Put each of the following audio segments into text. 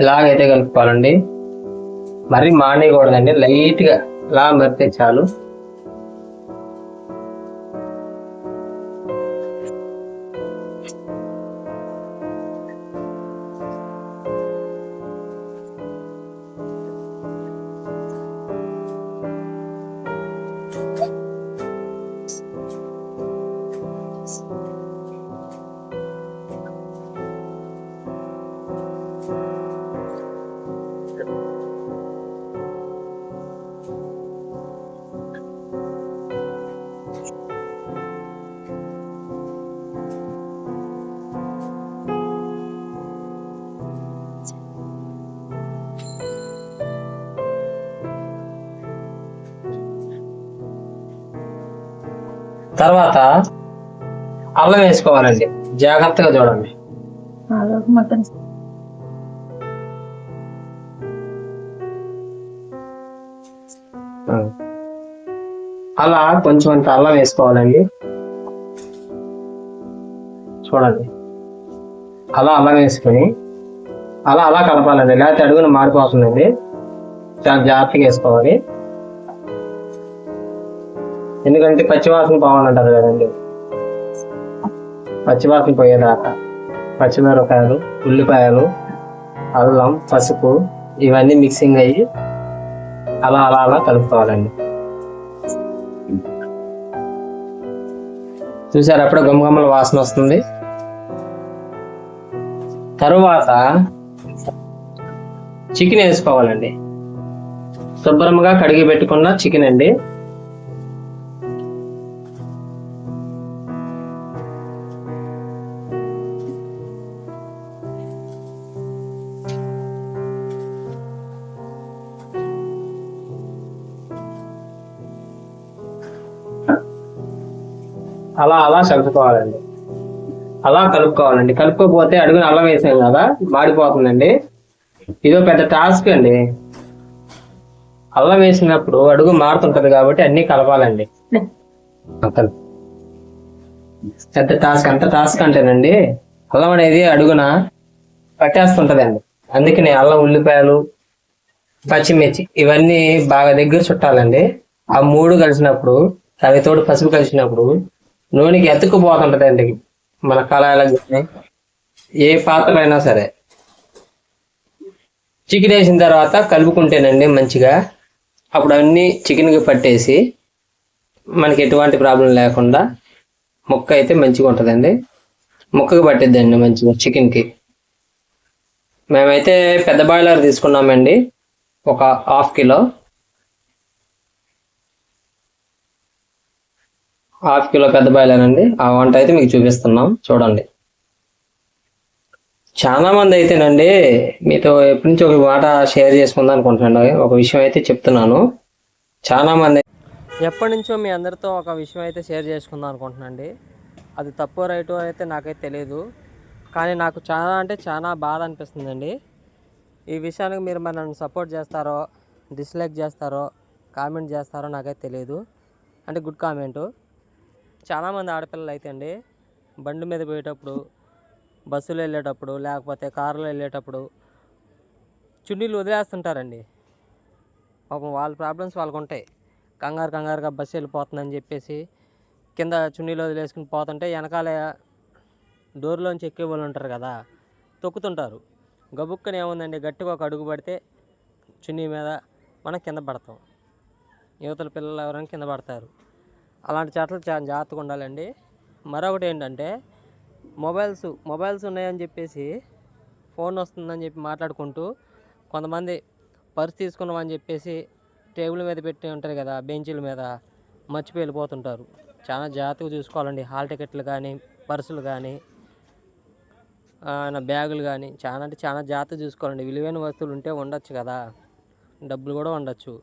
ఇలాగైతే కలుపుకోవాలండి? మరీ మానేయకూడదండి. లైట్గా ఇలా మరితే చాలు. తర్వాత అల్లం వేసుకోవాలండి. జాగ్రత్తగా చూడండి. అలా కొంచెం అంత అల్లం వేసుకోవాలండి. చూడండి. అలా అల్లం వేసుకొని అలా అలా కలపాలండి. లేకపోతే అడుగున మారిపోతుందండి. చాలా జాగ్రత్తగా వేసుకోవాలి. ఎందుకంటే పచ్చివాసన పోవాలంటారు కదండి. పచ్చివాసన పోయేదాకా పచ్చిమిరపకాయలు ఉల్లిపాయలు అల్లం పసుపు ఇవన్నీ మిక్సింగ్ అయ్యి అలా అలా అలా కలుపుకోవాలండి. చూసారు అప్పుడే గుమ్మగుమ్మల వాసన వస్తుంది. తరువాత చికెన్ వేసుకోవాలండి. శుభ్రంగా కడిగి పెట్టుకున్న చికెన్ అండి. అలా అలా కలుపుకోవాలండి. అలా కలుపుకోవాలండి. కలుపుకోకపోతే అడుగున అల్లం వేసాం కదా మాడిపోతుందండి. ఇదో పెద్ద టాస్క్ అండి. అల్లం వేసినప్పుడు అడుగు మారుతుంటది కాబట్టి అన్ని కలపాలండి. కలుపు. పెద్ద టాస్క్ అంత టాస్క్ అంటేనండి అల్లం అనేది అడుగున పట్టేస్తుంటదండి. అందుకని అల్లం ఉల్లిపాయలు పచ్చిమిర్చి ఇవన్నీ బాగా దగ్గర చుట్టాలండి. ఆ మూడు కలిసినప్పుడు అవి తోడు పసుపు కలిసినప్పుడు నూనెకి ఎత్తుకుపోతుంటదండి. మన కళాయిలకు కానీ ఏ పాత్ర అయినా సరే. చికెన్ వేసిన తర్వాత కలుపుకుంటేనండి మంచిగా. అప్పుడు అన్నీ చికెన్కి పట్టేసి మనకి ఎటువంటి ప్రాబ్లం లేకుండా ముక్క అయితే మంచిగా ఉంటుందండి. ముక్కకి పట్టిద్దండి మంచిగా చికెన్కి. మేమైతే పెద్ద బాయిలర్ తీసుకున్నామండి. ఒక హాఫ్ కిలో. హాఫ్ కిలో పెద్ద బాయిలర్ ఆ వంట అయితే మీకు చూపిస్తున్నాం. చూడండి. చాలా మంది అయితేనండి మీతో ఎప్పటి నుంచి ఒక మాట షేర్ చేసుకుందాం అనుకుంటున్నాను. ఒక విషయం అయితే చెప్తున్నాను. చాలా మంది ఎప్పటి నుంచో మీ అందరితో ఒక విషయం అయితే షేర్ చేసుకుందాం అనుకుంటున్నాండి అది తప్పు రైటు అయితే నాకైతే తెలియదు కానీ నాకు చాలా అంటే చాలా బాధ అనిపిస్తుందండి. ఈ విషయానికి మీరు మరి నన్ను సపోర్ట్ చేస్తారో డిస్లైక్ చేస్తారో కామెంట్ చేస్తారో నాకైతే తెలియదు అంటే గుడ్ కామెంటు. చాలామంది ఆడపిల్లలు అయితే అండి బండి మీద పోయేటప్పుడు బస్సులో వెళ్ళేటప్పుడు లేకపోతే కారులో వెళ్ళేటప్పుడు చున్నీలు వదిలేస్తుంటారండి. పాపం వాళ్ళ ప్రాబ్లమ్స్ వాళ్ళకు ఉంటాయి కంగారు కంగారుగా బస్సు వెళ్ళిపోతుందని చెప్పేసి కింద చున్నీలు వదిలేసుకుని పోతుంటే వెనకాల డోర్లోంచి ఎక్కే వాళ్ళు ఉంటారు కదా తొక్కుతుంటారు. గబుక్కని ఏముందండి గట్టిగా ఒక అడుగు పడితే చున్నీ మీద మనం కింద పడతాం. యువతల పిల్లలు ఎవరైనా కింద పడతారు. అలాంటి చెట్లు చాలా జాగ్రత్తగా ఉండాలండి. మరొకటి ఏంటంటే మొబైల్స్ మొబైల్స్ ఉన్నాయని చెప్పేసి ఫోన్ వస్తుందని చెప్పి మాట్లాడుకుంటూ కొంతమంది పర్స్ తీసుకున్నామని చెప్పేసి టేబుల్ మీద పెట్టి ఉంటారు కదా బెంచీల మీద మర్చిపోయి వెళ్ళిపోతుంటారు. చాలా జాగ్రత్తగా చూసుకోవాలండి. హాల్ టికెట్లు కానీ పర్సులు కానీ బ్యాగులు కానీ చాలా అంటే చాలా జాగ్రత్తగా చూసుకోవాలండి. విలువైన వస్తువులు ఉంటే ఉండొచ్చు కదా డబ్బులు కూడా ఉండొచ్చు.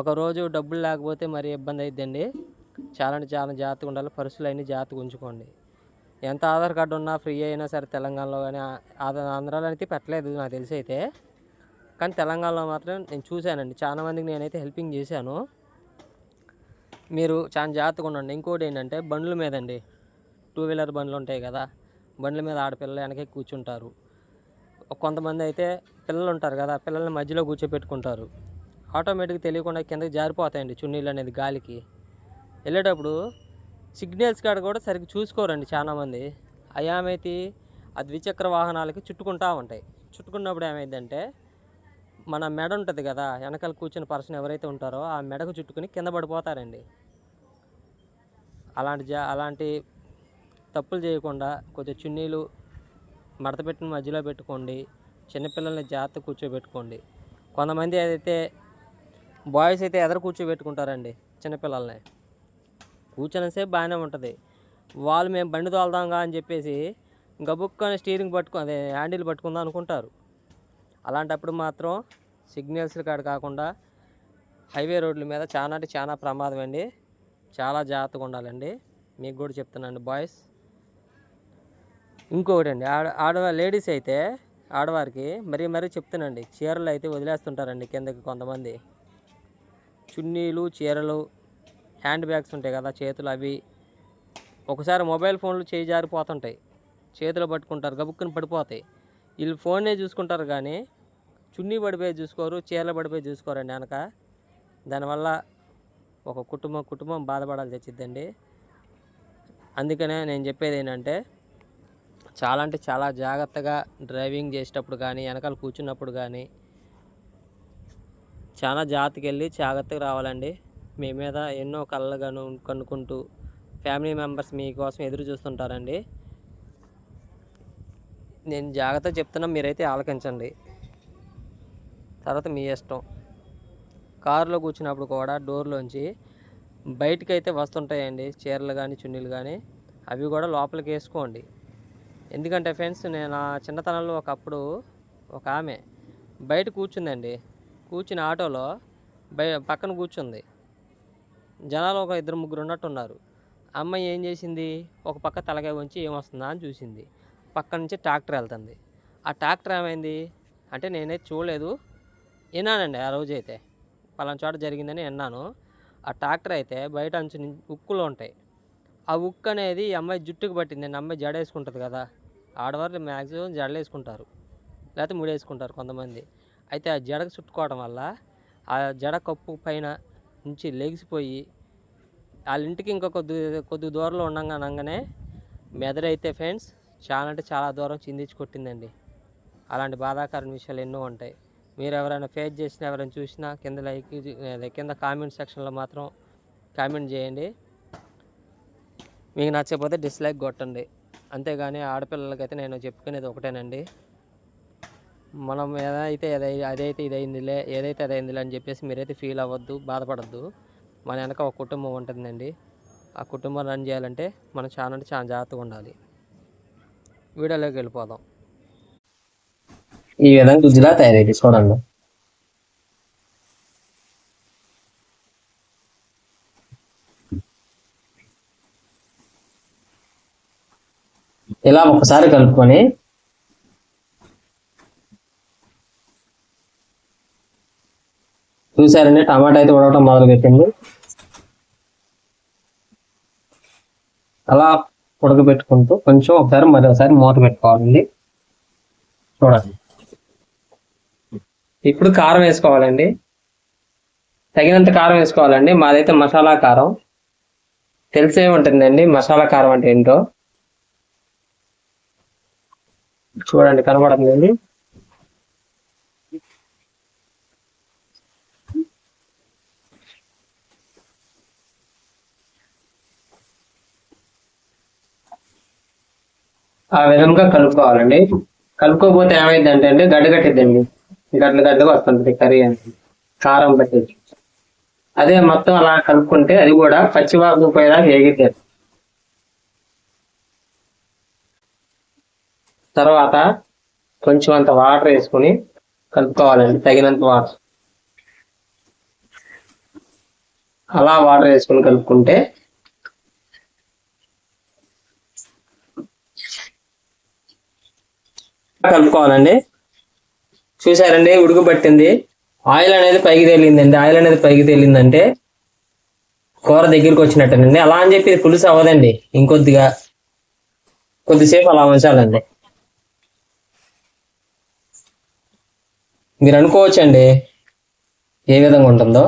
ఒకరోజు డబ్బులు లేకపోతే మరి ఇబ్బంది అయిద్దండి. చాలా అంటే చాలా జాగ్రత్తగా ఉండాలి. పర్సులు అన్నీ జాగ్రత్తగా ఉంచుకోండి. ఎంత ఆధార్ కార్డు ఉన్నా ఫ్రీ అయినా సరే తెలంగాణలో కానీ ఆధార్ ఆంధ్రాలో అయితే పెట్టలేదు నాకు తెలిసి అయితే. కానీ తెలంగాణలో మాత్రం నేను చూశానండి. చాలా మందికి నేనైతే హెల్పింగ్ చేశాను. మీరు చాలా జాగ్రత్తగా ఉండండి. ఇంకోటి ఏంటంటే బండ్ల మీద అండి. టూ వీలర్ బండ్లు ఉంటాయి కదా. బండ్ల మీద ఆడపిల్లలు వెనకే కూర్చుంటారు. కొంతమంది అయితే పిల్లలు ఉంటారు కదా పిల్లల్ని మధ్యలో కూర్చోపెట్టుకుంటారు. ఆటోమేటిక్ తెలియకుండా కిందకి జారిపోతాయండి చున్నీలు అనేది గాలికి. వెళ్ళేటప్పుడు సిగ్నల్స్ కాడ కూడా సరిగ్గా చూసుకోరండి చాలామంది అయామైతే ఆ ద్విచక్ర వాహనాలకి చుట్టుకుంటా ఉంటాయి. చుట్టుకున్నప్పుడు ఏమైందంటే మన మెడ ఉంటుంది కదా వెనకాల కూర్చున్న పర్సన్ ఎవరైతే ఉంటారో ఆ మెడకు చుట్టుకుని కింద పడిపోతారండి. అలాంటి జా అలాంటి తప్పులు చేయకుండా కొంచెం చున్నీలు మడతపెట్టిన మధ్యలో పెట్టుకోండి చిన్నపిల్లల్ని జాగ్రత్త కూర్చోబెట్టుకోండి. కొంతమంది అయితే బాయ్స్ అయితే ఎదర కూర్చోబెట్టుకుంటారండి చిన్నపిల్లల్ని కూర్చునేసేపు బాగానే ఉంటుంది. వాళ్ళు మేము బండి తోలుదాంగా అని చెప్పేసి గబుక్కని స్టీరింగ్ పట్టుకు అదే హ్యాండిల్ పట్టుకుందాం అనుకుంటారు. అలాంటప్పుడు మాత్రం సిగ్నల్స్ కాడ కాకుండా హైవే రోడ్ల మీద చాలా అంటే చాలా ప్రమాదం అండి. చాలా జాగ్రత్తగా ఉండాలండి. మీకు కూడా చెప్తున్నాను బాయ్స్ ఇంకొకటి అండి ఆడ ఆడవా లేడీస్ అయితే ఆడవారికి మరీ మరీ చెప్తానండి చీరలు అయితే వదిలేస్తుంటారండి కిందకి కొంతమంది. చున్నీలు చీరలు హ్యాండ్ బ్యాగ్స్ ఉంటాయి కదా చేతులు అవి. ఒకసారి మొబైల్ ఫోన్లు చేయి జారిపోతుంటాయి. చేతులు పట్టుకుంటారు గబుక్కుని పడిపోతాయి. వీళ్ళు ఫోనే చూసుకుంటారు కానీ చున్నీ పడిపోయి చూసుకోరు చీరలు పడిపోయి చూసుకోరండి వెనక. దానివల్ల ఒక కుటుంబం కుటుంబం బాధపడాల్సి వచ్చిందండి అందుకనే నేను చెప్పేది ఏంటంటే చాలా అంటే చాలా జాగ్రత్తగా డ్రైవింగ్ చేసేటప్పుడు కానీ వెనకాల కూర్చున్నప్పుడు కానీ చాలా జాగ్రత్తగా వెళ్ళి జాగ్రత్తగా రావాలండి. మీ మీద ఎన్నో కళ్ళగాను కనుక్కుంటూ ఫ్యామిలీ మెంబర్స్ మీకోసం ఎదురు చూస్తుంటారండి. నేను జాగ్రత్తగా చెప్తున్నా మీరైతే ఆలకించండి. తర్వాత మీ ఇష్టం. కారులో కూర్చున్నప్పుడు కూడా డోర్లోంచి బయటకు అయితే వస్తుంటాయండి చీరలు కానీ చున్నీలు కానీ అవి కూడా లోపలికి వేసుకోండి. ఎందుకంటే ఫ్రెండ్స్ నేను నా చిన్నతనంలో ఒకప్పుడు ఒక ఆమె బయట కూర్చుందండి. కూర్చుని ఆటోలో బయ పక్కన కూర్చుంది. జనాలు ఒక ఇద్దరు ముగ్గురు ఉన్నట్టున్నారు. అమ్మాయి ఏం చేసింది? ఒక పక్క తలకాయ ఉంచి ఏమొస్తుందా అని చూసింది. పక్క నుంచి ట్రాక్టర్ వెళ్తుంది. ఆ ట్రాక్టర్ ఏమైంది? అంటే నేనైతే చూడలేదు. విన్నానండి ఆ రోజు అయితే. పలానా చోట జరిగిందని విన్నాను. ఆ ట్రాక్టర్ అయితే బయట అంచు నుంచి ఉక్కులు ఉంటాయి. ఆ ఉక్కు అనేది అమ్మాయి జుట్టుకు పట్టింది. అమ్మాయి జడ వేసుకుంటుంది కదా. ఆడవారు మ్యాక్సిమం జడలు వేసుకుంటారు. లేకపోతే ముడేసుకుంటారు కొంతమంది. అయితే ఆ జడకు చుట్టుకోవడం వల్ల ఆ జడ కప్పు పైన నుంచి లెగిసిపోయి వాళ్ళ ఇంటికి ఇంకా కొద్ది కొద్ది దూరంలో ఉండగా అనగానే మెదడైతే ఫ్రెండ్స్ చాలా అంటే చాలా దూరం చిందించి కొట్టిందండి. అలాంటి బాధాకరమైన విషయాలు ఎన్నో ఉంటాయి. మీరు ఎవరైనా ఫేస్ చేసినా ఎవరైనా చూసినా కింద లైక్ కింద కామెంట్ సెక్షన్లో మాత్రం కామెంట్ చేయండి. మీకు నచ్చకపోతే డిస్లైక్ కొట్టండి. అంతేగాని ఆడపిల్లలకైతే నేను చెప్పుకునేది ఒకటేనండి. మనం ఏదైతే అదైతే ఇదైందిలే ఏదైతే అదైందిలే అని చెప్పేసి మీరైతే ఫీల్ అవ్వద్దు బాధపడద్దు. మన వెనక ఒక కుటుంబం ఉంటుందండి. ఆ కుటుంబం రన్ చేయాలంటే మనం చాలా అంటే చాలా జాగ్రత్తగా ఉండాలి. వీడియోలోకి వెళ్ళిపోదాం. ఈ విధంగా గుజ్జులా తయారైంది చూడండి. ఇలా ఒకసారి కలుపుకొని చూసారండి టమాటా అయితే ఉడకటం మొదలు పెట్టింది అలా ఉడకబెట్టుకుంటూ కొంచెం ఒకసారి మరొకసారి మూత పెట్టుకోవాలండి. చూడండి. ఇప్పుడు కారం వేసుకోవాలండి. తగినంత కారం వేసుకోవాలండి. మాదైతే మసాలా కారం. తెలిసే ఉంటుందండి మసాలా కారం అంటే ఏంటో. చూడండి కనబడుతుందండి. ఆ విధంగా కలుపుకోవాలండి. కలుపుకోకపోతే ఏమైందంటే అండి గడ్డ గడ్డలు గడ్డగా వస్తుంది కర్రీ అనేది. కారం పట్టేసి. అదే మొత్తం అలా కలుపుకుంటే అది కూడా పచ్చివాకు పోయేలా వేగిద్ది. తర్వాత కొంచెం అంత వాటర్ వేసుకుని కలుపుకోవాలండి తగినంత వాటర్. అలా వాటర్ వేసుకుని కలుపుకుంటే కలుపుకోవాలండి. చూసారండి ఉడుకుబట్టింది ఆయిల్ అనేది పైకి తేలిందండి. ఆయిల్ అనేది పైకి తేలిందంటే కూర దగ్గరికి వచ్చినట్టేనండి. అలా అని చెప్పి పులుసు అవ్వదండి. ఇంకొద్దిగా కొద్దిసేపు అలా ఉంచాలండి. మీరు అనుకోవచ్చండి ఏ విధంగా ఉంటుందో.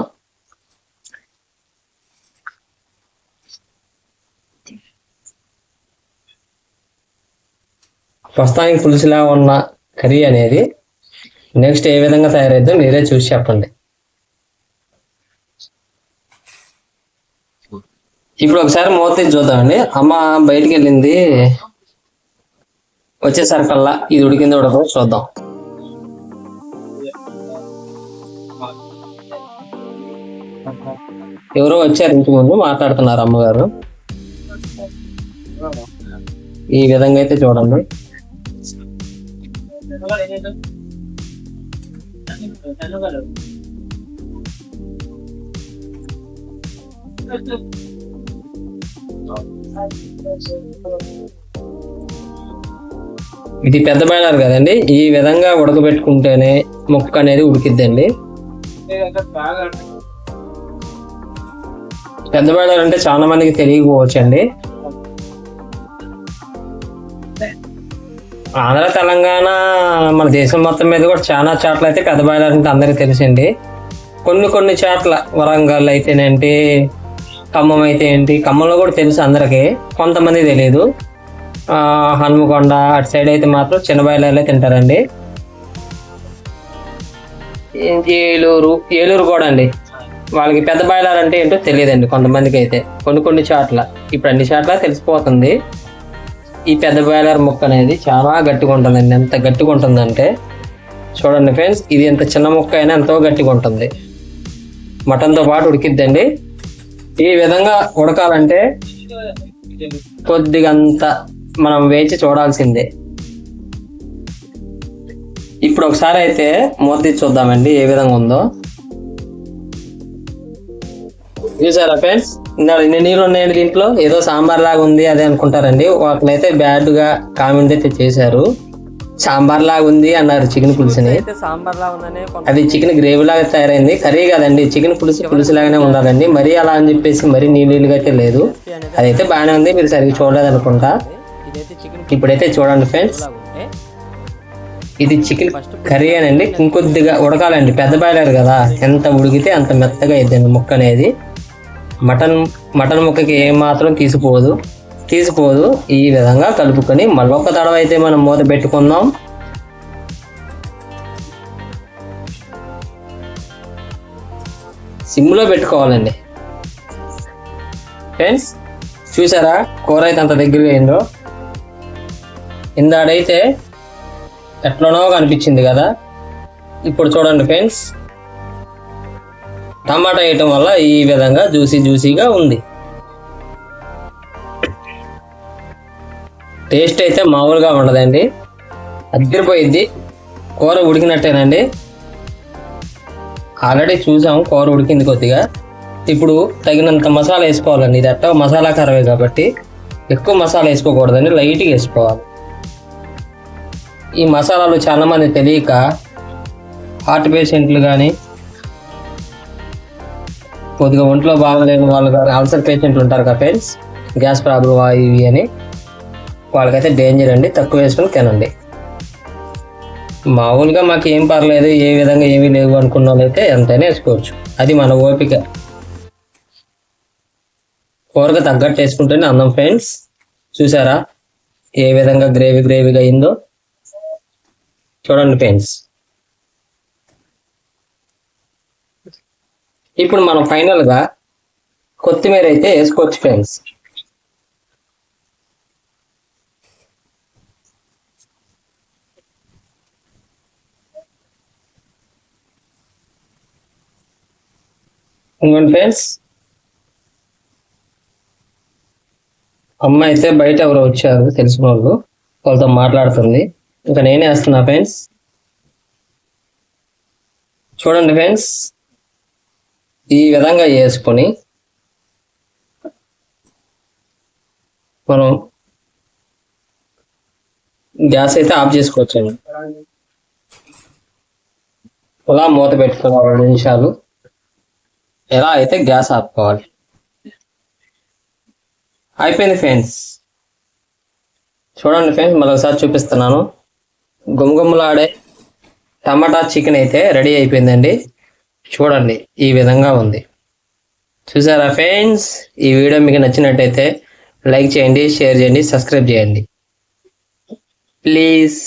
ప్రస్తుతానికి పులుసులా ఉన్న కర్రీ అనేది నెక్స్ట్ ఏ విధంగా తయారైద్దో మీరే చూసి చెప్పండి. ఇప్పుడు ఒకసారి మూత చూద్దామండి. అమ్మ బయటికి వెళ్ళింది. వచ్చేసరికల్లా ఇది ఉడికింది ఉడకదో చూద్దాం. ఎవరో వచ్చారు ఇంటి ముందు మాట్లాడుతున్నారు అమ్మగారు. ఈ విధంగా అయితే చూడండి. ఇది పెద్ద బాయిలర్ కదండి. ఈ విధంగా ఉడకబెట్టుకుంటేనే ముక్క అనేది ఉడికిద్దండి. పెద్ద బాయిలర్ అంటే చాలా మందికి తెలియకపోవచ్చు అండి ఆంధ్ర తెలంగాణ మన దేశం మొత్తం మీద కూడా చాలా చోట్ల అయితే పెద్ద బాయిలర్ అంటే అందరికీ తెలుసండి. కొన్ని కొన్ని చోట్ల వరంగల్ అయితేనేంటి ఖమ్మం అయితే ఏంటి ఖమ్మంలో కూడా తెలుసు అందరికీ కొంతమంది తెలియదు హనుమకొండ అటు సైడ్ అయితే మాత్రం చిన్న బాయిలర్లే తింటారండి. ఏలూరు ఏలూరు కూడా అండి. వాళ్ళకి పెద్ద బాయిలర్ అంటే ఏంటో తెలియదండి కొంతమందికి అయితే. కొన్ని కొన్ని చోట్ల ఇప్పుడు అన్ని చోట్ల తెలిసిపోతుంది. ఈ పెద్ద బాయిలర్ ముక్క అనేది చాలా గట్టిగా ఉంటుందండి. ఎంత గట్టిగా ఉంటుందంటే చూడండి ఫ్రెండ్స్ ఇది ఎంత చిన్న ముక్క అయినా ఎంతో గట్టిగా ఉంటుంది. మటన్తో పాటు ఉడికిద్దండి. ఈ విధంగా ఉడకాలంటే కొద్దిగా అంత మనం వేచి చూడాల్సిందే. ఇప్పుడు ఒకసారి అయితే మూత తీసి చూద్దామండి ఏ విధంగా ఉందో. చూసారా ఫ్రెండ్స్ ఇన్ని నీళ్ళు ఉన్నాయండి దీంట్లో ఏదో సాంబార్ లాగా ఉంది అదే అనుకుంటారండి. ఒకనైతే బ్యాడ్గా కామెంట్ అయితే చేశారు. సాంబార్ లాగా ఉంది అన్నారు చికెన్ పులుసుని. అది చికెన్ గ్రేవీ లాగా తయారైంది. కర్రీ కాదండి చికెన్ పులుసు పులుసు లాగానే ఉండాలండి. మరీ అలా అని చెప్పేసి మరీ నీళ్ళు నీళ్ళుగా అయితే లేదు. అదైతే బాగానే ఉంది మీరు సరిగ్గా చూడలేదు అనుకుంటా ఇప్పుడైతే చూడండి ఫ్రెండ్స్ ఇది చికెన్ కర్రీ అనండి. ఇంకొద్దిగా ఉడకాలండి. పెద్ద బాయిలర్ కదా. ఎంత ఉడికితే అంత మెత్తగా అయిద్దండి ముక్క అనేది. మటన్ మటన్ ముక్కకి ఏమాత్రం మాత్రం తీసిపోదు. తీసిపోదు. ఈ విధంగా కలుపుకొని మళ్ళొక్క తడవ అయితే మనం మూత పెట్టుకుందాం. సిమ్లో పెట్టుకోవాలండి. ఫ్రెండ్స్ చూసారా? కూర అయితే అంత దగ్గరగా అయిందో? ఇందాడైతే ఎట్లనో కనిపించింది కదా? ఇప్పుడు చూడండి ఫ్రెండ్స్ టమాటా వేయటం వల్ల ఈ విధంగా జ్యూసీ జ్యూసీగా ఉంది. టేస్ట్ అయితే మామూలుగా ఉండదండి. అద్దరిపోయిద్ది కూర ఉడికినట్టేనండి. ఆల్రెడీ చూసాం కూర ఉడికింది కొద్దిగా. ఇప్పుడు తగినంత మసాలా వేసుకోవాలండి. ఇది అట్ట మసాలా కరవే కాబట్టి ఎక్కువ మసాలా వేసుకోకూడదండి. లైట్గా వేసుకోవాలి. ఈ మసాలాలు చాలా మంది తెలియక హార్ట్ పేషెంట్లు కానీ కొద్దిగా ఒంట్లో బాగలేని వాళ్ళు అల్సర్ పేషెంట్లు ఉంటారు కదా ఫ్రెండ్స్ గ్యాస్ ప్రాబ్లం ఇవి అని వాళ్ళకైతే డేంజర్ అండి తక్కువ వేసుకొని తినండి. మామూలుగా మాకు ఏం పర్లేదు ఏ విధంగా ఏమీ లేవు అనుకున్న వాళ్ళైతే ఎంతైనా వేసుకోవచ్చు. అది మన ఓపిక. కూరగా తగ్గట్టు వేసుకుంటేనే అన్నం ఫ్రెండ్స్ చూసారా? ఏ విధంగా గ్రేవీ గ్రేవీగా అయిందో? చూడండి ఫ్రెండ్స్ ఇప్పుడు మనం ఫైనల్గా కొత్తిమీర అయితే వేసుకోవచ్చు ఫ్రెండ్స్ ఇంకోండి ఫ్రెండ్స్ అమ్మ అయితే బయట ఎవరో వచ్చారు తెలిసిన వాళ్ళు. వాళ్ళతో మాట్లాడుతుంది. ఇంకా నేనే వేస్తున్నా ఫ్రెండ్స్ చూడండి ఫ్రెండ్స్ ఈ విధంగా వేసుకొని మనం గ్యాస్ అయితే ఆఫ్ చేసుకోవచ్చండి. అలా మూత పెట్టుకోవాలి రెండు నిమిషాలు ఎలా అయితే గ్యాస్ ఆపుకోవాలి. అయిపోయింది ఫ్రెండ్స్. చూడండి ఫ్రెండ్స్ మరొకసారి చూపిస్తున్నాను. గుమగుమలాడే టమాటా చికెన్ అయితే రెడీ అయిపోయిందండి. చూడండి ఈ విధంగా ఉంది. చూసారా ఫ్రెండ్స్? ఈ వీడియో మీకు నచ్చినట్టయితే లైక్ చేయండి షేర్ చేయండి సబ్స్క్రైబ్ చేయండి. ప్లీజ్.